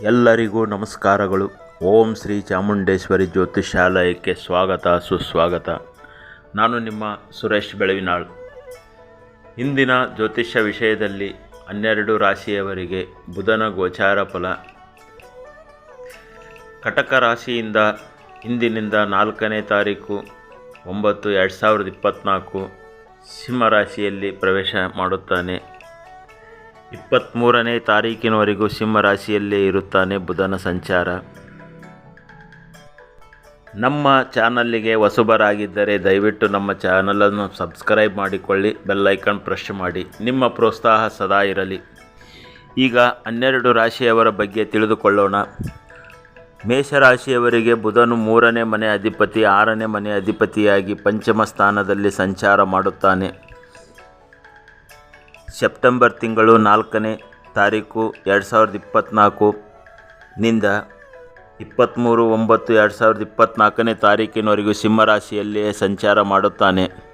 ಎಲ್ಲರಿಗೂ ನಮಸ್ಕಾರಗಳು. ಓಂ ಶ್ರೀ ಚಾಮುಂಡೇಶ್ವರಿ ಜ್ಯೋತಿಷಾಲಯಕ್ಕೆ ಸ್ವಾಗತ, ಸುಸ್ವಾಗತ. ನಾನು ನಿಮ್ಮ ಸುರೇಶ್ ಬೆಳವಿನಾಳ್. ಇಂದಿನ ಜ್ಯೋತಿಷ್ಯ ವಿಷಯದಲ್ಲಿ ಹನ್ನೆರಡು ರಾಶಿಯವರಿಗೆ ಬುಧನ ಗೋಚಾರ ಫಲ. ಕಟಕ ರಾಶಿಯಿಂದ ಇಂದಿನಿಂದ ನಾಲ್ಕನೇ ತಾರೀಕು ಒಂಬತ್ತು ಎರಡು ಸಾವಿರದ ಇಪ್ಪತ್ತ್ನಾಲ್ಕು ಸಿಂಹರಾಶಿಯಲ್ಲಿ ಪ್ರವೇಶ ಮಾಡುತ್ತಾನೆ. ಇಪ್ಪತ್ತ್ಮೂರನೇ ತಾರೀಕಿನವರೆಗೂ ಸಿಂಹರಾಶಿಯಲ್ಲೇ ಇರುತ್ತಾನೆ ಬುಧನ ಸಂಚಾರ. ನಮ್ಮ ಚಾನಲ್ಲಿಗೆ ಹೊಸಬರಾಗಿದ್ದರೆ ದಯವಿಟ್ಟು ನಮ್ಮ ಚಾನಲನ್ನು ಸಬ್ಸ್ಕ್ರೈಬ್ ಮಾಡಿಕೊಳ್ಳಿ ಬೆಲ್ಲೈಕನ್ ಪ್ರೆಸ್ ಮಾಡಿ, ನಿಮ್ಮ ಪ್ರೋತ್ಸಾಹ ಸದಾ ಇರಲಿ. ಈಗ ಹನ್ನೆರಡು ರಾಶಿಯವರ ಬಗ್ಗೆ ತಿಳಿದುಕೊಳ್ಳೋಣ. ಮೇಷರಾಶಿಯವರಿಗೆ ಬುಧನು ಮೂರನೇ ಮನೆ ಅಧಿಪತಿ, ಆರನೇ ಮನೆ ಅಧಿಪತಿಯಾಗಿ ಪಂಚಮ ಸ್ಥಾನದಲ್ಲಿ ಸಂಚಾರ ಮಾಡುತ್ತಾನೆ. ಸೆಪ್ಟೆಂಬರ್ ತಿಂಗಳು ನಾಲ್ಕನೇ ತಾರೀಕು ಎರಡು ಸಾವಿರದ ಇಪ್ಪತ್ತ್ನಾಲ್ಕು ನಿಂದ ಇಪ್ಪತ್ತ್ಮೂರು ಒಂಬತ್ತು ಎರಡು ಸಾವಿರದ ಇಪ್ಪತ್ತ್ನಾಲ್ಕನೇ ತಾರೀಕಿನವರೆಗೂ ಸಿಂಹರಾಶಿಯಲ್ಲಿಯೇ ಸಂಚಾರ ಮಾಡುತ್ತಾನೆ.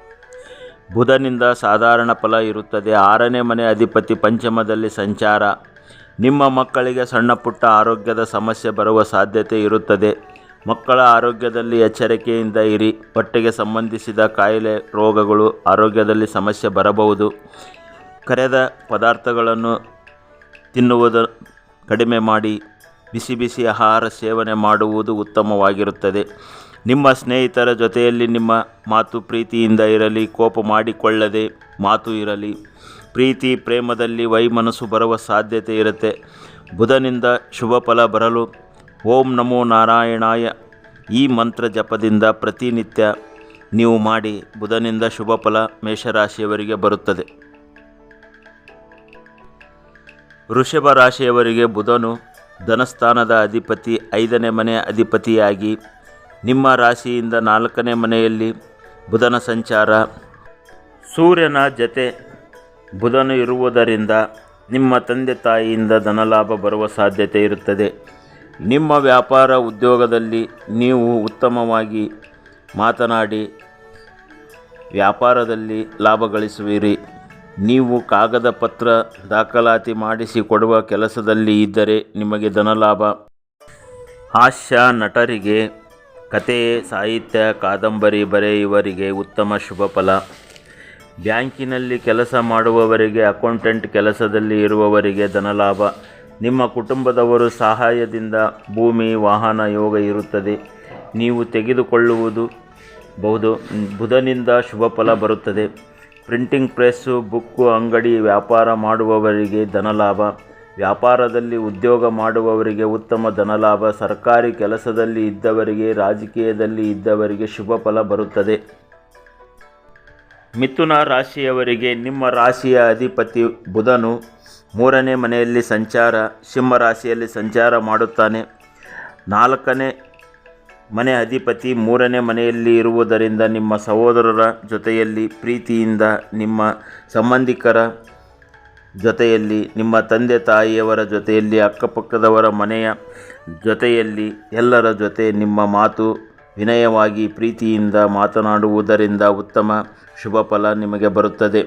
ಬುಧನಿಂದ ಸಾಧಾರಣ ಫಲ ಇರುತ್ತದೆ. ಆರನೇ ಮನೆ ಅಧಿಪತಿ ಪಂಚಮದಲ್ಲಿ ಸಂಚಾರ. ನಿಮ್ಮ ಮಕ್ಕಳಿಗೆ ಸಣ್ಣ ಪುಟ್ಟ ಆರೋಗ್ಯದ ಸಮಸ್ಯೆ ಬರುವ ಸಾಧ್ಯತೆ ಇರುತ್ತದೆ. ಮಕ್ಕಳ ಆರೋಗ್ಯದಲ್ಲಿ ಎಚ್ಚರಿಕೆಯಿಂದ ಇರಿ. ಹೊಟ್ಟೆಗೆ ಸಂಬಂಧಿಸಿದ ಕಾಯಿಲೆ, ರೋಗಗಳು ಆರೋಗ್ಯದಲ್ಲಿ ಸಮಸ್ಯೆ ಬರಬಹುದು. ಕರೆದ ಪದಾರ್ಥಗಳನ್ನು ತಿನ್ನುವುದು ಕಡಿಮೆ ಮಾಡಿ ಬಿಸಿ ಬಿಸಿ ಆಹಾರ ಸೇವನೆ ಮಾಡುವುದು ಉತ್ತಮವಾಗಿರುತ್ತದೆ. ನಿಮ್ಮ ಸ್ನೇಹಿತರ ಜೊತೆಯಲ್ಲಿ ನಿಮ್ಮ ಮಾತು ಪ್ರೀತಿಯಿಂದ ಇರಲಿ, ಕೋಪ ಮಾಡಿಕೊಳ್ಳದೆ ಮಾತು ಇರಲಿ. ಪ್ರೀತಿ, ಪ್ರೇಮದಲ್ಲಿ ವೈಮನಸ್ಸು ಬರುವ ಸಾಧ್ಯತೆ ಇರುತ್ತೆ. ಬುಧನಿಂದ ಶುಭ ಫಲ ಬರಲು ಓಂ ನಮೋ ನಾರಾಯಣಾಯ ಈ ಮಂತ್ರ ಜಪದಿಂದ ಪ್ರತಿನಿತ್ಯ ನೀವು ಮಾಡಿ ಬುಧನಿಂದ ಶುಭ ಫಲ ಮೇಷರಾಶಿಯವರಿಗೆ ಬರುತ್ತದೆ. ವೃಷಭ ರಾಶಿಯವರಿಗೆ ಬುಧನು ಧನಸ್ಥಾನದ ಅಧಿಪತಿ, ಐದನೇ ಮನೆ ಅಧಿಪತಿಯಾಗಿ. ನಿಮ್ಮ ರಾಶಿಯಿಂದ ನಾಲ್ಕನೇ ಮನೆಯಲ್ಲಿ ಬುಧನ ಸಂಚಾರ. ಸೂರ್ಯನ ಜತೆ ಬುಧನು ಇರುವುದರಿಂದ ನಿಮ್ಮ ತಂದೆ ತಾಯಿಯಿಂದ ಧನಲಾಭ ಬರುವ ಸಾಧ್ಯತೆ ಇರುತ್ತದೆ. ನಿಮ್ಮ ವ್ಯಾಪಾರ ಉದ್ಯೋಗದಲ್ಲಿ ನೀವು ಉತ್ತಮವಾಗಿ ಮಾತನಾಡಿ ವ್ಯಾಪಾರದಲ್ಲಿ ಲಾಭ ಗಳಿಸುವಿರಿ. ನೀವು ಕಾಗದ ಪತ್ರ ದಾಖಲಾತಿ ಮಾಡಿಸಿ ಕೊಡುವ ಕೆಲಸದಲ್ಲಿ ಇದ್ದರೆ ನಿಮಗೆ ಧನಲಾಭ. ಹಾಸ್ಯ ನಟರಿಗೆ ಕತೆ ಸಾಹಿತ್ಯ, ಕಾದಂಬರಿ ಬರೆಯುವರಿಗೆ ಉತ್ತಮ ಶುಭ ಫಲ. ಬ್ಯಾಂಕಿನಲ್ಲಿ ಕೆಲಸ ಮಾಡುವವರಿಗೆ, ಅಕೌಂಟೆಂಟ್ ಕೆಲಸದಲ್ಲಿ ಇರುವವರಿಗೆ ಧನಲಾಭ. ನಿಮ್ಮ ಕುಟುಂಬದವರು ಸಹಾಯದಿಂದ ಭೂಮಿ, ವಾಹನ, ಯೋಗ ಇರುತ್ತದೆ. ನೀವು ತೆಗೆದುಕೊಳ್ಳುವುದು ಬಹುದು, ಬುಧನಿಂದ ಶುಭ ಫಲ ಬರುತ್ತದೆ. ಪ್ರಿಂಟಿಂಗ್ ಪ್ರೆಸ್ಸು, ಬುಕ್ಕು, ಅಂಗಡಿ, ವ್ಯಾಪಾರ ಮಾಡುವವರಿಗೆ ಧನಲಾಭ. ವ್ಯಾಪಾರದಲ್ಲಿ ಉದ್ಯೋಗ ಮಾಡುವವರಿಗೆ ಉತ್ತಮ ಧನಲಾಭ. ಸರ್ಕಾರಿ ಕೆಲಸದಲ್ಲಿ ಇದ್ದವರಿಗೆ, ರಾಜಕೀಯದಲ್ಲಿ ಇದ್ದವರಿಗೆ ಶುಭ ಫಲ ಬರುತ್ತದೆ. ಮಿಥುನ ರಾಶಿಯವರಿಗೆ ನಿಮ್ಮ ರಾಶಿಯ ಅಧಿಪತಿ ಬುಧನು ಮೂರನೇ ಮನೆಯಲ್ಲಿ ಸಂಚಾರ, ಸಿಂಹ ರಾಶಿಯಲ್ಲಿ ಸಂಚಾರ ಮಾಡುತ್ತಾನೆ. ನಾಲ್ಕನೇ ಮನೆ ಅಧಿಪತಿ ಮೂರನೇ ಮನೆಯಲ್ಲಿ ಇರುವುದರಿಂದ ನಿಮ್ಮ ಸಹೋದರರ ಜೊತೆಯಲ್ಲಿ ಪ್ರೀತಿಯಿಂದ, ನಿಮ್ಮ ಸಂಬಂಧಿಕರ ಜೊತೆಯಲ್ಲಿ, ನಿಮ್ಮ ತಂದೆ ತಾಯಿಯವರ ಜೊತೆಯಲ್ಲಿ, ಅಕ್ಕಪಕ್ಕದವರ ಮನೆಯ ಜೊತೆಯಲ್ಲಿ, ಎಲ್ಲರ ಜೊತೆ ನಿಮ್ಮ ಮಾತು ವಿನಯವಾಗಿ ಪ್ರೀತಿಯಿಂದ ಮಾತನಾಡುವುದರಿಂದ ಉತ್ತಮ ಶುಭ ಫಲ ನಿಮಗೆ ಬರುತ್ತದೆ.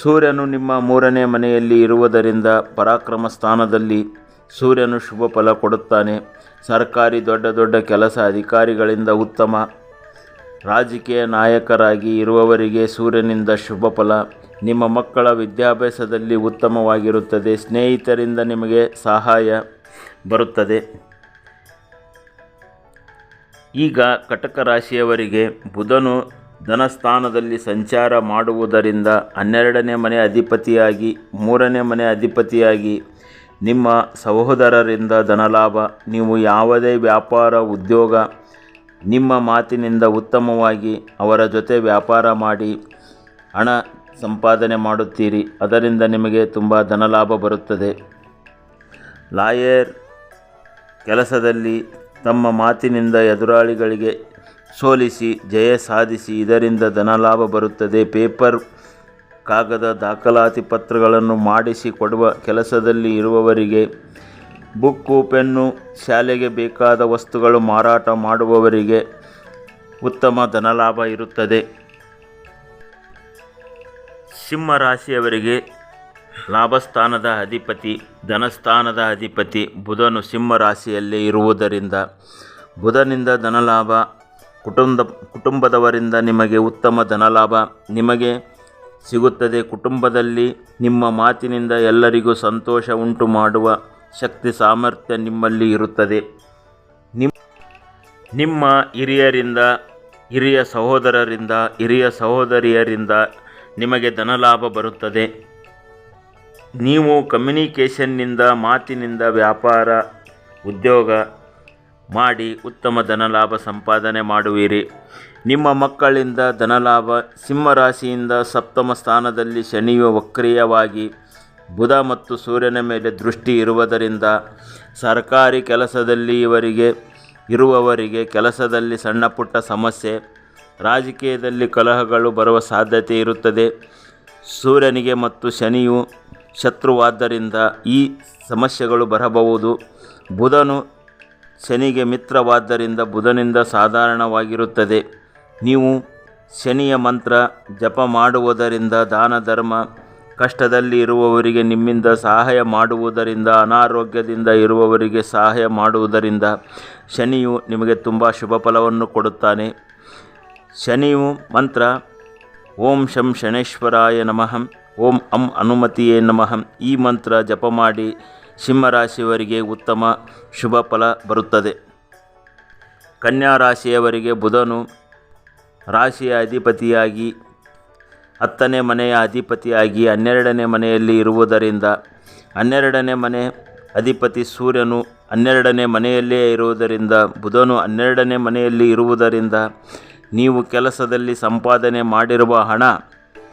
ಸೂರ್ಯನು ನಿಮ್ಮ ಮೂರನೇ ಮನೆಯಲ್ಲಿ ಇರುವುದರಿಂದ ಪರಾಕ್ರಮ ಸ್ಥಾನದಲ್ಲಿ ಸೂರ್ಯನು ಶುಭ ಫಲ ಕೊಡುತ್ತಾನೆ. ಸರ್ಕಾರಿ ದೊಡ್ಡ ದೊಡ್ಡ ಕೆಲಸ ಅಧಿಕಾರಿಗಳಿಂದ ಉತ್ತಮ. ರಾಜಕೀಯ ನಾಯಕರಾಗಿ ಇರುವವರಿಗೆ ಸೂರ್ಯನಿಂದ ಶುಭ ಫಲ. ನಿಮ್ಮ ಮಕ್ಕಳ ವಿದ್ಯಾಭ್ಯಾಸದಲ್ಲಿ ಉತ್ತಮವಾಗಿರುತ್ತದೆ. ಸ್ನೇಹಿತರಿಂದ ನಿಮಗೆ ಸಹಾಯ ಬರುತ್ತದೆ. ಈಗ ಕಟಕ ರಾಶಿಯವರಿಗೆ ಬುಧನು ಧನಸ್ಥಾನದಲ್ಲಿ ಸಂಚಾರ ಮಾಡುವುದರಿಂದ ಹನ್ನೆರಡನೇ ಮನೆ ಅಧಿಪತಿಯಾಗಿ, ಮೂರನೇ ಮನೆ ಅಧಿಪತಿಯಾಗಿ ನಿಮ್ಮ ಸಹೋದರರಿಂದ ಧನಲಾಭ, ನೀವು ಯಾವುದೇ ವ್ಯಾಪಾರ, ಉದ್ಯೋಗ, ನಿಮ್ಮ ಮಾತಿನಿಂದ ಉತ್ತಮವಾಗಿ ಅವರ ಜೊತೆ ವ್ಯಾಪಾರ ಮಾಡಿ ಹಣ ಸಂಪಾದನೆ ಮಾಡುತ್ತೀರಿ. ಅದರಿಂದ ನಿಮಗೆ ತುಂಬ ಧನಲಾಭ ಬರುತ್ತದೆ. ಲಾಯರ್ ಕೆಲಸದಲ್ಲಿ ತಮ್ಮ ಮಾತಿನಿಂದ ಎದುರಾಳಿಗಳಿಗೆ ಸೋಲಿಸಿ, ಜಯ ಸಾಧಿಸಿ, ಇದರಿಂದ ಧನಲಾಭ ಬರುತ್ತದೆ. ಪೇಪರ್ ಕಾಗದ ದಾಖಲಾತಿ ಪತ್ರಗಳನ್ನು ಮಾಡಿಸಿ ಕೊಡುವ ಕೆಲಸದಲ್ಲಿ ಇರುವವರಿಗೆ ಬುಕ್ಕು, ಪೆನ್ನು, ಶಾಲೆಗೆ ಬೇಕಾದ ವಸ್ತುಗಳು ಮಾರಾಟ ಮಾಡುವವರಿಗೆ ಉತ್ತಮ ಧನಲಾಭ ಇರುತ್ತದೆ. ಸಿಂಹ ರಾಶಿಯವರಿಗೆ ಲಾಭಸ್ಥಾನದ ಅಧಿಪತಿ, ಧನಸ್ಥಾನದ ಅಧಿಪತಿ ಬುಧನು ಸಿಂಹ ರಾಶಿಯಲ್ಲಿ ಇರುವುದರಿಂದ ಬುಧನಿಂದ ಧನಲಾಭ, ಕುಟುಂಬ, ಕುಟುಂಬದವರಿಂದ ನಿಮಗೆ ಉತ್ತಮ ಧನಲಾಭ, ನಿಮಗೆ ಸಿಗುತ್ತದೆ. ಕುಟುಂಬದಲ್ಲಿ ನಿಮ್ಮ ಮಾತಿನಿಂದ ಎಲ್ಲರಿಗೂ ಸಂತೋಷ ಉಂಟು ಮಾಡುವ ಶಕ್ತಿ ಸಾಮರ್ಥ್ಯ ನಿಮ್ಮಲ್ಲಿ ಇರುತ್ತದೆ. ನಿಮ್ಮ ನಿಮ್ಮ ಹಿರಿಯರಿಂದ, ಹಿರಿಯ ಸಹೋದರರಿಂದ, ಹಿರಿಯ ಸಹೋದರಿಯರಿಂದ ನಿಮಗೆ ಧನಲಾಭ ಬರುತ್ತದೆ. ನೀವು ಕಮ್ಯುನಿಕೇಷನ್ನಿಂದ ಮಾತಿನಿಂದ ವ್ಯಾಪಾರ, ಉದ್ಯೋಗ ಮಾಡಿ ಉತ್ತಮ ಧನಲಾಭ ಸಂಪಾದನೆ ಮಾಡುವಿರಿ. ನಿಮ್ಮ ಮಕ್ಕಳಿಂದ ಧನಲಾಭ ಸಿಂಹರಾಶಿಯಿಂದ ಸಪ್ತಮ ಸ್ಥಾನದಲ್ಲಿ ಶನಿಯು ವಕ್ರಿಯವಾಗಿ ಬುಧ ಮತ್ತು ಸೂರ್ಯನ ಮೇಲೆ ದೃಷ್ಟಿ ಇರುವುದರಿಂದ ಸರ್ಕಾರಿ ಕೆಲಸದಲ್ಲಿ ಇವರಿಗೆ, ಇರುವವರಿಗೆ ಕೆಲಸದಲ್ಲಿ ಸಣ್ಣ ಪುಟ್ಟ ಸಮಸ್ಯೆ, ರಾಜಕೀಯದಲ್ಲಿ ಕಲಹಗಳು ಬರುವ ಸಾಧ್ಯತೆ ಇರುತ್ತದೆ. ಸೂರ್ಯನಿಗೆ ಮತ್ತು ಶನಿಯು ಶತ್ರುವಾದ್ದರಿಂದ ಈ ಸಮಸ್ಯೆಗಳು ಬರಬಹುದು. ಬುಧನು ಶನಿಗೆ ಮಿತ್ರವಾದ್ದರಿಂದ ಬುಧನಿಂದ ಸಾಧಾರಣವಾಗಿರುತ್ತದೆ. ನೀವು ಶನಿಯ ಮಂತ್ರ ಜಪ ಮಾಡುವುದರಿಂದ ದಾನ ಧರ್ಮ ಕಷ್ಟದಲ್ಲಿ ಇರುವವರಿಗೆ ನಿಮ್ಮಿಂದ ಸಹಾಯ ಮಾಡುವುದರಿಂದ, ಅನಾರೋಗ್ಯದಿಂದ ಇರುವವರಿಗೆ ಸಹಾಯ ಮಾಡುವುದರಿಂದ ಶನಿಯು ನಿಮಗೆ ತುಂಬ ಶುಭ ಫಲವನ್ನು ಕೊಡುತ್ತಾನೆ. ಶನಿಯು ಮಂತ್ರ, ಓಂ ಶಂ ಶನೇಶ್ವರಾಯ ನಮಃ, ಓಂ ಅಂ ಅನುಮತಿಯೇ ನಮಃ, ಈ ಮಂತ್ರ ಜಪ ಮಾಡಿ ಸಿಂಹರಾಶಿಯವರಿಗೆ ಉತ್ತಮ ಶುಭ ಫಲ ಬರುತ್ತದೆ. ಕನ್ಯಾ ರಾಶಿಯವರಿಗೆ ಬುಧನು ರಾಶಿಯ ಅಧಿಪತಿಯಾಗಿ, ಹತ್ತನೇ ಮನೆಯ ಅಧಿಪತಿಯಾಗಿ, ಹನ್ನೆರಡನೇ ಮನೆಯಲ್ಲಿ ಇರುವುದರಿಂದ, ಹನ್ನೆರಡನೇ ಮನೆ ಅಧಿಪತಿ ಸೂರ್ಯನು ಹನ್ನೆರಡನೇ ಮನೆಯಲ್ಲೇ ಇರುವುದರಿಂದ, ಬುಧನು ಹನ್ನೆರಡನೇ ಮನೆಯಲ್ಲಿ ಇರುವುದರಿಂದ, ನೀವು ಕೆಲಸದಲ್ಲಿ ಸಂಪಾದನೆ ಮಾಡಿರುವ ಹಣ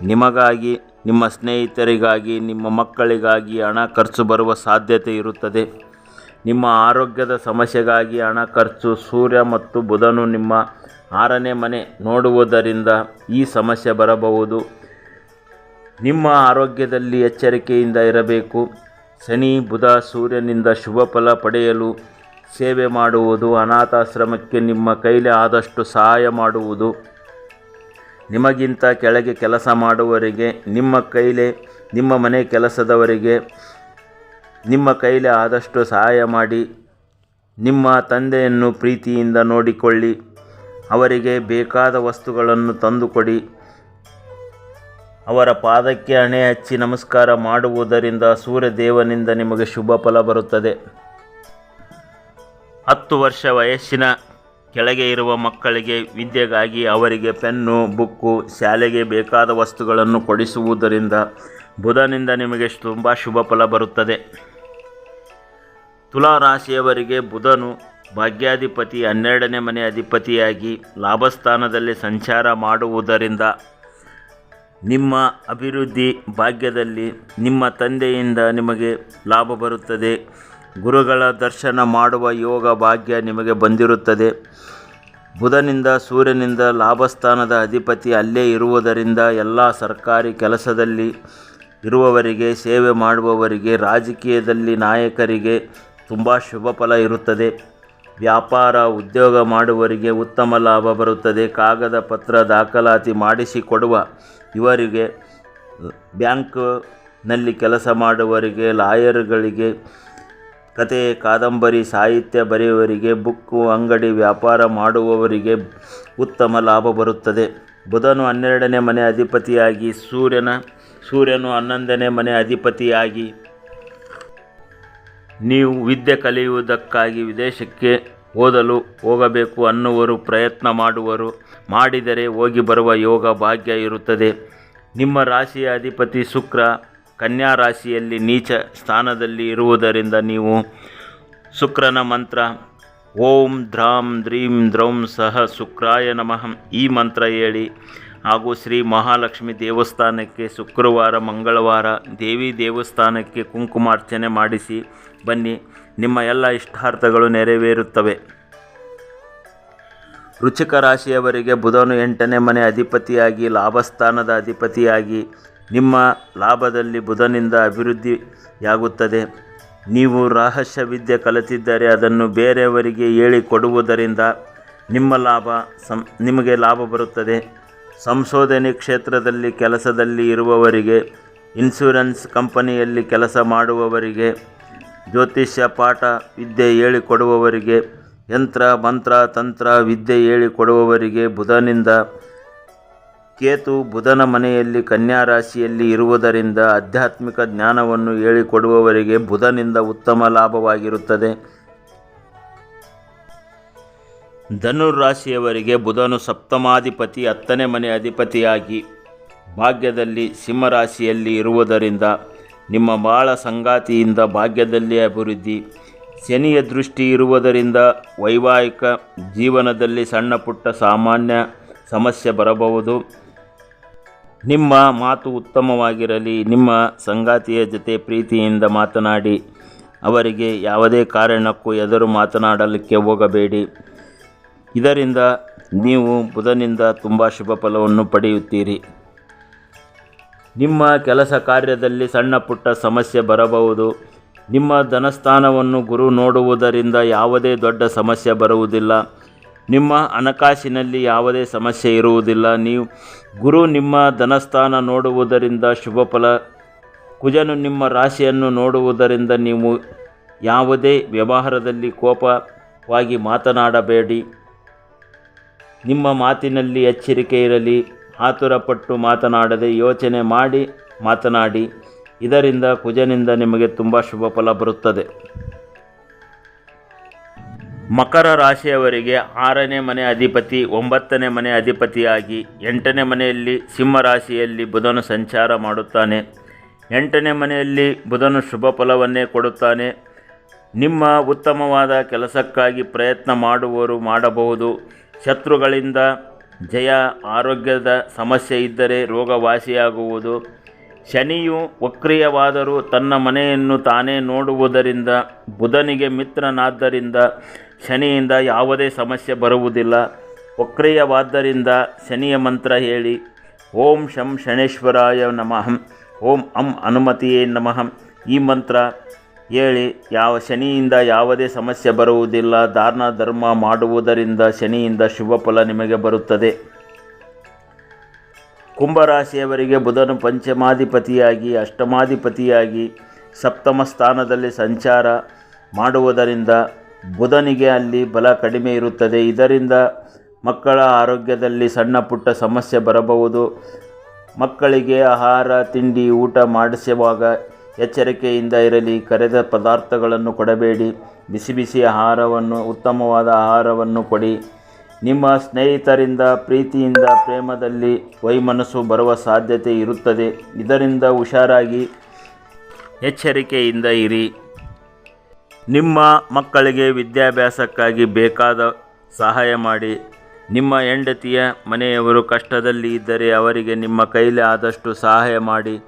ನಿಮಗಾಗಿ ನಿಮ್ಮ ಸ್ನೇಹಿತರಿಗಾಗಿ, ನಿಮ್ಮ ಮಕ್ಕಳಿಗಾಗಿ ಹಣ ಖರ್ಚು ಬರುವ ಸಾಧ್ಯತೆ ಇರುತ್ತದೆ. ನಿಮ್ಮ ಆರೋಗ್ಯದ ಸಮಸ್ಯೆಗಾಗಿ ಹಣ ಖರ್ಚು, ಸೂರ್ಯ ಮತ್ತು ಬುಧನು ನಿಮ್ಮ ಆರನೇ ಮನೆ ನೋಡುವುದರಿಂದ ಈ ಸಮಸ್ಯೆ ಬರಬಹುದು. ನಿಮ್ಮ ಆರೋಗ್ಯದಲ್ಲಿ ಎಚ್ಚರಿಕೆಯಿಂದ ಇರಬೇಕು. ಶನಿ, ಬುಧ, ಸೂರ್ಯನಿಂದ ಶುಭ ಫಲ ಪಡೆಯಲು ಸೇವೆ ಮಾಡುವುದು, ಅನಾಥಾಶ್ರಮಕ್ಕೆ ನಿಮ್ಮ ಕೈಲಿ ಆದಷ್ಟು ಸಹಾಯ ಮಾಡುವುದು. ನಿಮಗಿಂತ ಕೆಳಗೆ ಕೆಲಸ ಮಾಡುವವರಿಗೆ, ನಿಮ್ಮ ಕೈಲೇ, ನಿಮ್ಮ ಮನೆ ಕೆಲಸದವರಿಗೆ, ನಿಮ್ಮ ಕೈಲಿ ಆದಷ್ಟು ಸಹಾಯ ಮಾಡಿ, ನಿಮ್ಮ ತಂದೆಯನ್ನು ಪ್ರೀತಿಯಿಂದ ನೋಡಿಕೊಳ್ಳಿ, ಅವರಿಗೆ ಬೇಕಾದ ವಸ್ತುಗಳನ್ನು ತಂದುಕೊಡಿ, ಅವರ ಪಾದಕ್ಕೆ ಹಣೆ ಹಚ್ಚಿ ನಮಸ್ಕಾರ ಮಾಡುವುದರಿಂದ ಸೂರ್ಯದೇವನಿಂದ ನಿಮಗೆ ಶುಭ ಫಲ ಬರುತ್ತದೆ. ಹತ್ತು ವರ್ಷ ವಯಸ್ಸಿನ ಕೆಳಗೆ ಇರುವ ಮಕ್ಕಳಿಗೆ ವಿದ್ಯೆಗಾಗಿ ಅವರಿಗೆ ಪೆನ್ನು, ಬುಕ್ಕು, ಶಾಲೆಗೆ ಬೇಕಾದ ವಸ್ತುಗಳನ್ನು ಕೊಡಿಸುವುದರಿಂದ ಬುಧನಿಂದ ನಿಮಗೆ ತುಂಬ ಶುಭ ಫಲ ಬರುತ್ತದೆ. ತುಲಾ ರಾಶಿಯವರಿಗೆ ಬುಧನು ಭಾಗ್ಯಾಧಿಪತಿ, ಹನ್ನೆರಡನೇ ಮನೆ ಅಧಿಪತಿಯಾಗಿ ಲಾಭಸ್ಥಾನದಲ್ಲಿ ಸಂಚಾರ ಮಾಡುವುದರಿಂದ ನಿಮ್ಮ ಅಭಿವೃದ್ಧಿ ಭಾಗ್ಯದಲ್ಲಿ ನಿಮ್ಮ ತಂದೆಯಿಂದ ನಿಮಗೆ ಲಾಭ ಬರುತ್ತದೆ. ಗುರುಗಳ ದರ್ಶನ ಮಾಡುವ ಯೋಗ ಭಾಗ್ಯ ನಿಮಗೆ ಬಂದಿರುತ್ತದೆ. ಬುಧನಿಂದ ಸೂರ್ಯನಿಂದ ಲಾಭಸ್ಥಾನದ ಅಧಿಪತಿ ಅಲ್ಲೇ ಇರುವುದರಿಂದ ಎಲ್ಲ ಸರ್ಕಾರಿ ಕೆಲಸದಲ್ಲಿ ಇರುವವರಿಗೆ, ಸೇವೆ ಮಾಡುವವರಿಗೆ, ರಾಜಕೀಯದಲ್ಲಿ ನಾಯಕರಿಗೆ ತುಂಬ ಶುಭ ಫಲ ಇರುತ್ತದೆ. ವ್ಯಾಪಾರ, ಉದ್ಯೋಗ ಮಾಡುವವರಿಗೆ ಉತ್ತಮ ಲಾಭ ಬರುತ್ತದೆ. ಕಾಗದ ಪತ್ರ ದಾಖಲಾತಿ ಮಾಡಿಸಿಕೊಡುವ ಇವರಿಗೆ, ಬ್ಯಾಂಕ್ನಲ್ಲಿ ಕೆಲಸ ಮಾಡುವವರಿಗೆ, ಲಾಯರ್ಗಳಿಗೆ ಕತೆ ಕಾದಂಬರಿ, ಸಾಹಿತ್ಯ ಬರೆಯುವವರಿಗೆ, ಬುಕ್ಕು, ಅಂಗಡಿ ವ್ಯಾಪಾರ ಮಾಡುವವರಿಗೆ ಉತ್ತಮ ಲಾಭ ಬರುತ್ತದೆ. ಬುಧನು ಹನ್ನೆರಡನೇ ಮನೆ ಅಧಿಪತಿಯಾಗಿ, ಸೂರ್ಯನ, ಸೂರ್ಯನು ಹನ್ನೊಂದನೇ ಮನೆ ಅಧಿಪತಿಯಾಗಿ. ನೀವು ವಿದ್ಯೆ ಕಲಿಯುವುದಕ್ಕಾಗಿ ವಿದೇಶಕ್ಕೆ ಓದಲು ಹೋಗಬೇಕು ಅನ್ನುವರು ಪ್ರಯತ್ನ ಮಾಡುವರು. ಮಾಡಿದರೆ ಹೋಗಿ ಬರುವ ಯೋಗ ಭಾಗ್ಯ ಇರುತ್ತದೆ. ನಿಮ್ಮ ರಾಶಿಯ ಅಧಿಪತಿ ಶುಕ್ರ ಕನ್ಯಾ ರಾಶಿಯಲ್ಲಿ ನೀಚ ಸ್ಥಾನದಲ್ಲಿ ಇರುವುದರಿಂದ ನೀವು ಶುಕ್ರನ ಮಂತ್ರ ಓಂ ಧ್ರಾಂ ದ್ರೀಂ ದ್ರೌಂ ಸಹ ಶುಕ್ರಾಯ ನಮಃ ಈ ಮಂತ್ರ ಹೇಳಿ. ಹಾಗೂ ಶ್ರೀ ಮಹಾಲಕ್ಷ್ಮಿ ದೇವಸ್ಥಾನಕ್ಕೆ ಶುಕ್ರವಾರ, ಮಂಗಳವಾರ ದೇವಿ ದೇವಸ್ಥಾನಕ್ಕೆ ಕುಂಕುಮಾರ್ಚನೆ ಮಾಡಿಸಿ ಬನ್ನಿ. ನಿಮ್ಮ ಎಲ್ಲ ಇಷ್ಟಾರ್ಥಗಳು ನೆರವೇರುತ್ತವೆ. ರುಚಿಕ ರಾಶಿಯವರಿಗೆ ಬುಧನು ಎಂಟನೇ ಮನೆ ಅಧಿಪತಿಯಾಗಿ, ಲಾಭಸ್ಥಾನದ ಅಧಿಪತಿಯಾಗಿ ನಿಮ್ಮ ಲಾಭದಲ್ಲಿ ಬುಧನಿಂದ ಅಭಿವೃದ್ಧಿಯಾಗುತ್ತದೆ. ನೀವು ರಹಸ್ಯ ವಿದ್ಯೆ ಕಲಿತಿದ್ದರೆ ಅದನ್ನು ಬೇರೆಯವರಿಗೆ ಹೇಳಿಕೊಡುವುದರಿಂದ ನಿಮ್ಮ ಲಾಭ ಸಂ, ನಿಮಗೆ ಲಾಭ ಬರುತ್ತದೆ. ಸಂಶೋಧನೆ ಕ್ಷೇತ್ರದಲ್ಲಿ ಕೆಲಸದಲ್ಲಿ ಇರುವವರಿಗೆ, ಇನ್ಶೂರೆನ್ಸ್ ಕಂಪನಿಯಲ್ಲಿ ಕೆಲಸ ಮಾಡುವವರಿಗೆ, ಜ್ಯೋತಿಷ್ಯ ಪಾಠ ವಿದ್ಯೆ ಹೇಳಿಕೊಡುವವರಿಗೆ ಯಂತ್ರ, ಮಂತ್ರ, ತಂತ್ರ ವಿದ್ಯೆ ಹೇಳಿಕೊಡುವವರಿಗೆ ಬುಧನಿಂದ ಕೇತು ಬುಧನ ಮನೆಯಲ್ಲಿ ಕನ್ಯಾ ರಾಶಿಯಲ್ಲಿ ಇರುವುದರಿಂದ ಆಧ್ಯಾತ್ಮಿಕ ಜ್ಞಾನವನ್ನು ಹೇಳಿಕೊಡುವವರಿಗೆ ಬುಧನಿಂದ ಉತ್ತಮ ಲಾಭವಾಗಿರುತ್ತದೆ. ಧನುರ್ ರಾಶಿಯವರಿಗೆ ಬುಧನು ಸಪ್ತಮಾಧಿಪತಿ, ಹತ್ತನೇ ಮನೆ ಅಧಿಪತಿಯಾಗಿ ಭಾಗ್ಯದಲ್ಲಿ ಸಿಂಹರಾಶಿಯಲ್ಲಿ ಇರುವುದರಿಂದ ನಿಮ್ಮ ಬಾಳ ಸಂಗಾತಿಯಿಂದ ಭಾಗ್ಯದಲ್ಲಿ ಅಭಿವೃದ್ಧಿ. ಶನಿಯ ದೃಷ್ಟಿ ಇರುವುದರಿಂದ ವೈವಾಹಿಕ ಜೀವನದಲ್ಲಿ ಸಣ್ಣ ಪುಟ್ಟ ಸಾಮಾನ್ಯ ಸಮಸ್ಯೆ ಬರಬಹುದು. ನಿಮ್ಮ ಮಾತು ಉತ್ತಮವಾಗಿರಲಿ, ನಿಮ್ಮ ಸಂಗಾತಿಯ ಜೊತೆ ಪ್ರೀತಿಯಿಂದ ಮಾತನಾಡಿ, ಅವರಿಗೆ ಯಾವುದೇ ಕಾರಣಕ್ಕೂ ಎದುರು ಮಾತನಾಡಲಿಕ್ಕೆ ಹೋಗಬೇಡಿ. ಇದರಿಂದ ನೀವು ಬುಧನಿಂದ ತುಂಬ ಶುಭ ಫಲವನ್ನು ಪಡೆಯುತ್ತೀರಿ. ನಿಮ್ಮ ಕೆಲಸ ಕಾರ್ಯದಲ್ಲಿ ಸಣ್ಣ ಪುಟ್ಟ ಸಮಸ್ಯೆ ಬರಬಹುದು. ನಿಮ್ಮ ಧನಸ್ಥಾನವನ್ನು ಗುರು ನೋಡುವುದರಿಂದ ಯಾವುದೇ ದೊಡ್ಡ ಸಮಸ್ಯೆ ಬರುವುದಿಲ್ಲ. ನಿಮ್ಮ ಹಣಕಾಸಿನಲ್ಲಿ ಯಾವುದೇ ಸಮಸ್ಯೆ ಇರುವುದಿಲ್ಲ. ನೀವು ಗುರು ನಿಮ್ಮ ಧನಸ್ಥಾನ ನೋಡುವುದರಿಂದ ಶುಭ ಫಲ, ಕುಜನು ನಿಮ್ಮ ರಾಶಿಯನ್ನು ನೋಡುವುದರಿಂದ ನೀವು ಯಾವುದೇ ವ್ಯವಹಾರದಲ್ಲಿ ಕೋಪವಾಗಿ ಮಾತನಾಡಬೇಡಿ. ನಿಮ್ಮ ಮಾತಿನಲ್ಲಿ ಎಚ್ಚರಿಕೆ ಇರಲಿ, ಆತುರಪಟ್ಟು ಮಾತನಾಡದೆ ಯೋಚನೆ ಮಾಡಿ ಮಾತನಾಡಿ, ಇದರಿಂದ ಕುಜನಿಂದ ನಿಮಗೆ ತುಂಬ ಶುಭ ಫಲ ಬರುತ್ತದೆ. ಮಕರ ರಾಶಿಯವರಿಗೆ ಆರನೇ ಮನೆ ಅಧಿಪತಿ, ಒಂಬತ್ತನೇ ಮನೆ ಅಧಿಪತಿಯಾಗಿ, ಎಂಟನೇ ಮನೆಯಲ್ಲಿ ಸಿಂಹ ರಾಶಿಯಲ್ಲಿ ಬುಧನು ಸಂಚಾರ ಮಾಡುತ್ತಾನೆ. ಎಂಟನೇ ಮನೆಯಲ್ಲಿ ಬುಧನು ಶುಭ ಫಲವನ್ನೇ ಕೊಡುತ್ತಾನೆ. ನಿಮ್ಮ ಉತ್ತಮವಾದ ಕೆಲಸಕ್ಕಾಗಿ ಪ್ರಯತ್ನ ಮಾಡುವವರು ಮಾಡಬಹುದು. ಶತ್ರುಗಳಿಂದ ಜಯ, ಆರೋಗ್ಯದ ಸಮಸ್ಯೆ ಇದ್ದರೆ ರೋಗ ವಾಸಿಯಾಗುವುದು ಶನಿಯು ವಕ್ರಿಯವಾದರೂ ತನ್ನ ಮನೆಯನ್ನು ತಾನೇ ನೋಡುವುದರಿಂದ, ಬುಧನಿಗೆ ಮಿತ್ರನಾದ್ದರಿಂದ ಶನಿಯಿಂದ ಯಾವುದೇ ಸಮಸ್ಯೆ ಬರುವುದಿಲ್ಲ. ವಕ್ರಿಯವಾದ್ದರಿಂದ ಶನಿಯ ಮಂತ್ರ ಹೇಳಿ, ಓಂ ಶಂ ಶನೇಶ್ವರಾಯ ನಮಃ, ಓಂ ಅಂ ಅನುಮತಿಯೇ ನಮಃ. ಈ ಮಂತ್ರ ಹೇಳಿ, ಯಾವ ಶನಿಯಿಂದ ಯಾವುದೇ ಸಮಸ್ಯೆ ಬರುವುದಿಲ್ಲ, ದಾನ ಧರ್ಮ ಮಾಡುವುದರಿಂದ ಶನಿಯಿಂದ ಶುಭ ಫಲ ನಿಮಗೆ ಬರುತ್ತದೆ. ಕುಂಭರಾಶಿಯವರಿಗೆ ಬುಧನು ಪಂಚಮಾಧಿಪತಿಯಾಗಿ, ಅಷ್ಟಮಾಧಿಪತಿಯಾಗಿ ಸಪ್ತಮ ಸ್ಥಾನದಲ್ಲಿ ಸಂಚಾರ ಮಾಡುವುದರಿಂದ ಬುಧನಿಗೆ ಅಲ್ಲಿ ಬಲ ಕಡಿಮೆ ಇರುತ್ತದೆ. ಇದರಿಂದ ಮಕ್ಕಳ ಆರೋಗ್ಯದಲ್ಲಿ ಸಣ್ಣ ಪುಟ್ಟ ಸಮಸ್ಯೆ ಬರಬಹುದು. ಮಕ್ಕಳಿಗೆ ಆಹಾರ, ತಿಂಡಿ, ಊಟ ಮಾಡಿಸುವಾಗ ಎಚ್ಚರಿಕೆಯಿಂದ ಇರಲಿ. ಕರೆದ ಪದಾರ್ಥಗಳನ್ನು ಕೊಡಬೇಡಿ. ಬಿಸಿ ಬಿಸಿ ಆಹಾರವನ್ನು, ಉತ್ತಮವಾದ ಆಹಾರವನ್ನು ಕೊಡಿ. ನಿಮ್ಮ ಸ್ನೇಹಿತರಿಂದ, ಪ್ರೀತಿಯಿಂದ, ಪ್ರೇಮದಲ್ಲಿ ವೈಮನಸ್ಸು ಬರುವ ಸಾಧ್ಯತೆ ಇರುತ್ತದೆ. ಇದರಿಂದ ಹುಷಾರಾಗಿ ಎಚ್ಚರಿಕೆಯಿಂದ ಇರಿ. ನಿಮ್ಮ ಮಕ್ಕಳಿಗೆ ವಿದ್ಯಾಭ್ಯಾಸಕ್ಕಾಗಿ ಬೇಕಾದ ಸಹಾಯ ಮಾಡಿ. ನಿಮ್ಮ ಹೆಂಡತಿಯ ಮನೆಯವರು ಕಷ್ಟದಲ್ಲಿ ಇದ್ದರೆ ಅವರಿಗೆ ನಿಮ್ಮ ಕೈಲಿ ಆದಷ್ಟು ಸಹಾಯ ಮಾಡಿ.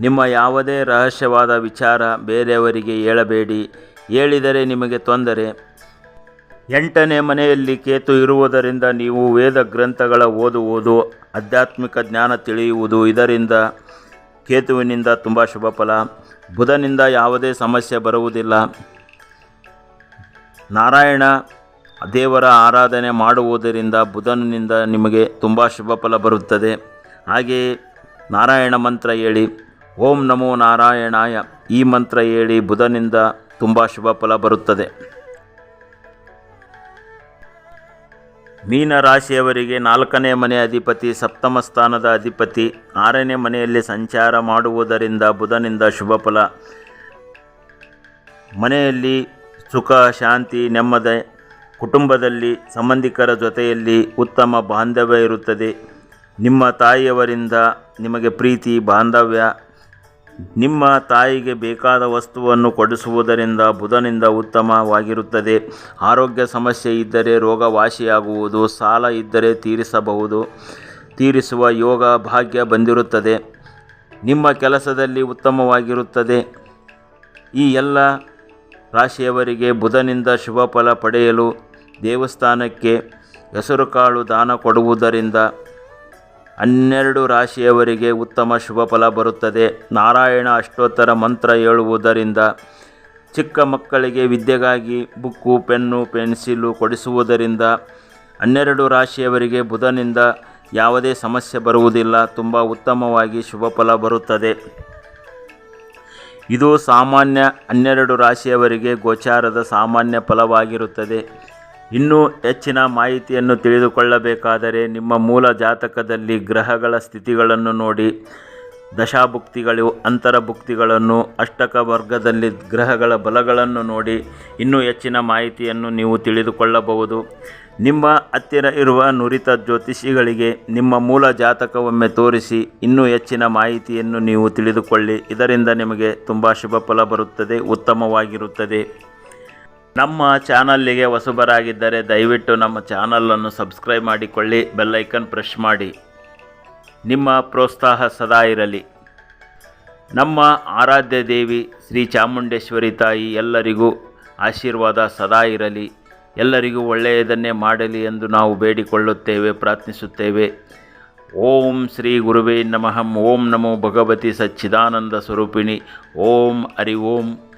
ನಿಮ್ಮ ಯಾವುದೇ ರಹಸ್ಯವಾದ ವಿಚಾರ ಬೇರೆಯವರಿಗೆ ಹೇಳಬೇಡಿ. ಹೇಳಿದರೆ ನಿಮಗೆ ತೊಂದರೆ. ಎಂಟನೇ ಮನೆಯಲ್ಲಿ ಕೇತು ಇರುವುದರಿಂದ ನೀವು ವೇದ ಗ್ರಂಥಗಳ ಓದುವುದು, ಆಧ್ಯಾತ್ಮಿಕ ಜ್ಞಾನ ತಿಳಿಯುವುದು. ಇದರಿಂದ ಕೇತುವಿನಿಂದ ತುಂಬ ಶುಭ ಫಲ. ಬುಧನಿಂದ ಯಾವುದೇ ಸಮಸ್ಯೆ ಬರುವುದಿಲ್ಲ. ನಾರಾಯಣ ದೇವರ ಆರಾಧನೆ ಮಾಡುವುದರಿಂದ ಬುಧನಿಂದ ನಿಮಗೆ ತುಂಬ ಶುಭ ಫಲ ಬರುತ್ತದೆ. ಹಾಗೆಯೇ ನಾರಾಯಣ ಮಂತ್ರ ಹೇಳಿ, ಓಂ ನಮೋ ನಾರಾಯಣಾಯ ಈ ಮಂತ್ರ ಹೇಳಿ ಬುಧನಿಂದ ತುಂಬ ಶುಭ ಫಲ ಬರುತ್ತದೆ. ಮೀನ ರಾಶಿಯವರಿಗೆ ನಾಲ್ಕನೇ ಮನೆ ಅಧಿಪತಿ, ಸಪ್ತಮ ಸ್ಥಾನದ ಅಧಿಪತಿ, ಆರನೇ ಮನೆಯಲ್ಲಿ ಸಂಚಾರ ಮಾಡುವುದರಿಂದ ಬುಧನಿಂದ ಶುಭ ಫಲ. ಮನೆಯಲ್ಲಿ ಸುಖ, ಶಾಂತಿ, ನೆಮ್ಮದಿ, ಕುಟುಂಬದಲ್ಲಿ ಸಂಬಂಧಿಕರ ಜೊತೆಯಲ್ಲಿ ಉತ್ತಮ ಬಾಂಧವ್ಯ ಇರುತ್ತದೆ. ನಿಮ್ಮ ತಾಯಿಯವರಿಂದ ನಿಮಗೆ ಪ್ರೀತಿ, ಬಾಂಧವ್ಯ ನಿಮ್ಮ ತಾಯಿಗೆ ಬೇಕಾದ ವಸ್ತುವನ್ನು ಕೊಡಿಸುವುದರಿಂದ ಬುಧನಿಂದ ಉತ್ತಮವಾಗಿರುತ್ತದೆ. ಆರೋಗ್ಯ ಸಮಸ್ಯೆ ಇದ್ದರೆ ರೋಗ ವಾಸಿಯಾಗುವುದು ಸಾಲ ಇದ್ದರೆ ತೀರಿಸಬಹುದು. ತೀರಿಸುವ ಯೋಗ ಭಾಗ್ಯ ಬಂದಿರುತ್ತದೆ. ನಿಮ್ಮ ಕೆಲಸದಲ್ಲಿ ಉತ್ತಮವಾಗಿರುತ್ತದೆ. ಈ ಎಲ್ಲ ರಾಶಿಯವರಿಗೆ ಬುಧನಿಂದ ಶುಭ ಫಲ ಪಡೆಯಲು ದೇವಸ್ಥಾನಕ್ಕೆ ಹೆಸರುಕಾಳು ದಾನ ಕೊಡುವುದರಿಂದ ಹನ್ನೆರಡು ರಾಶಿಯವರಿಗೆ ಉತ್ತಮ ಶುಭ ಫಲ ಬರುತ್ತದೆ. ನಾರಾಯಣ ಅಷ್ಟೋತ್ತರ ಮಂತ್ರ ಹೇಳುವುದರಿಂದ ಚಿಕ್ಕ ಮಕ್ಕಳಿಗೆ ವಿದ್ಯೆಗಾಗಿ ಬುಕ್ಕು, ಪೆನ್ನು, ಪೆನ್ಸಿಲು ಕೊಡಿಸುವುದರಿಂದ ಹನ್ನೆರಡು ರಾಶಿಯವರಿಗೆ ಬುಧನಿಂದ ಯಾವುದೇ ಸಮಸ್ಯೆ ಬರುವುದಿಲ್ಲ. ತುಂಬ ಉತ್ತಮವಾಗಿ ಶುಭ ಫಲ ಬರುತ್ತದೆ. ಇದು ಸಾಮಾನ್ಯ ಹನ್ನೆರಡು ರಾಶಿಯವರಿಗೆ ಗೋಚಾರದ ಸಾಮಾನ್ಯ ಫಲವಾಗಿರುತ್ತದೆ. ಇನ್ನೂ ಹೆಚ್ಚಿನ ಮಾಹಿತಿಯನ್ನು ತಿಳಿದುಕೊಳ್ಳಬೇಕಾದರೆ ನಿಮ್ಮ ಮೂಲ ಜಾತಕದಲ್ಲಿ ಗ್ರಹಗಳ ಸ್ಥಿತಿಗಳನ್ನು ನೋಡಿ. ದಶಾಭುಕ್ತಿಗಳು, ಅಂತರಭುಕ್ತಿಗಳನ್ನು ಅಷ್ಟಕ ವರ್ಗದಲ್ಲಿ ಗ್ರಹಗಳ ಬಲಗಳನ್ನು ನೋಡಿ. ಇನ್ನೂ ಹೆಚ್ಚಿನ ಮಾಹಿತಿಯನ್ನು ನೀವು ತಿಳಿದುಕೊಳ್ಳಬಹುದು. ನಿಮ್ಮ ಹತ್ತಿರ ಇರುವ ನುರಿತ ಜ್ಯೋತಿಷಿಗಳಿಗೆ ನಿಮ್ಮ ಮೂಲ ಜಾತಕವೊಮ್ಮೆ ತೋರಿಸಿ. ಇನ್ನೂ ಹೆಚ್ಚಿನ ಮಾಹಿತಿಯನ್ನು ನೀವು ತಿಳಿದುಕೊಳ್ಳಿ. ಇದರಿಂದ ನಿಮಗೆ ತುಂಬ ಶುಭ ಫಲ ಬರುತ್ತದೆ, ಉತ್ತಮವಾಗಿರುತ್ತದೆ. ನಮ್ಮ ಚಾನಲ್ಲಿಗೆ ಹೊಸಬರಾಗಿದ್ದರೆ ದಯವಿಟ್ಟು ನಮ್ಮ ಚಾನಲನ್ನು ಸಬ್ಸ್ಕ್ರೈಬ್ ಮಾಡಿಕೊಳ್ಳಿ ಬೆಲ್ಲೈಕನ್ ಪ್ರೆಸ್ ಮಾಡಿ. ನಿಮ್ಮ ಪ್ರೋತ್ಸಾಹ ಸದಾ ಇರಲಿ. ನಮ್ಮ ಆರಾಧ್ಯ ದೇವಿ ಶ್ರೀ ಚಾಮುಂಡೇಶ್ವರಿ ತಾಯಿ ಎಲ್ಲರಿಗೂ ಆಶೀರ್ವಾದ ಸದಾ ಇರಲಿ. ಎಲ್ಲರಿಗೂ ಒಳ್ಳೆಯದನ್ನೇ ಮಾಡಲಿ ಎಂದು ನಾವು ಬೇಡಿಕೊಳ್ಳುತ್ತೇವೆ, ಪ್ರಾರ್ಥಿಸುತ್ತೇವೆ. ಓಂ ಶ್ರೀ ಗುರುವೇ ನಮಃ, ಓಂ ನಮೋ ಭಗವತಿ ಸಚ್ಚಿದಾನಂದ ಸ್ವರೂಪಿಣಿ, ಓಂ ಹರಿ ಓಂ.